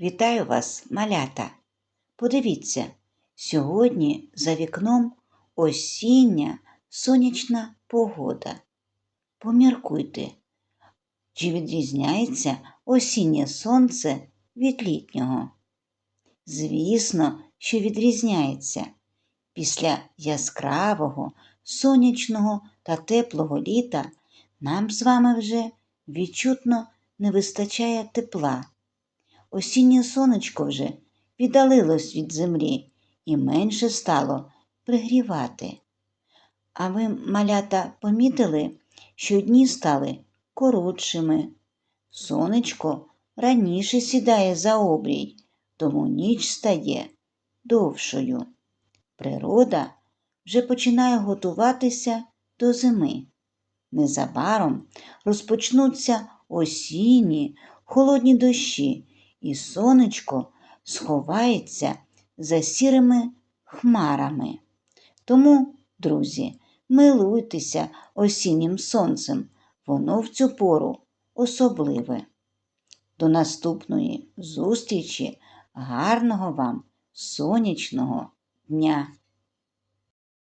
Вітаю вас, малята! Подивіться, сьогодні за вікном осіння сонячна погода. Поміркуйте, чи відрізняється осіннє сонце від літнього? Звісно, що відрізняється. Після яскравого, сонячного та теплого літа нам з вами вже відчутно не вистачає тепла. Осіннє сонечко вже віддалилось від землі і менше стало пригрівати. А ви, малята, помітили, що дні стали коротшими. Сонечко раніше сідає за обрій, тому ніч стає довшою. Природа вже починає готуватися до зими. Незабаром розпочнуться осінні холодні дощі, і сонечко сховається за сірими хмарами. Тому, друзі, милуйтеся осіннім сонцем, воно в цю пору особливе. До наступної зустрічі, гарного вам сонячного дня!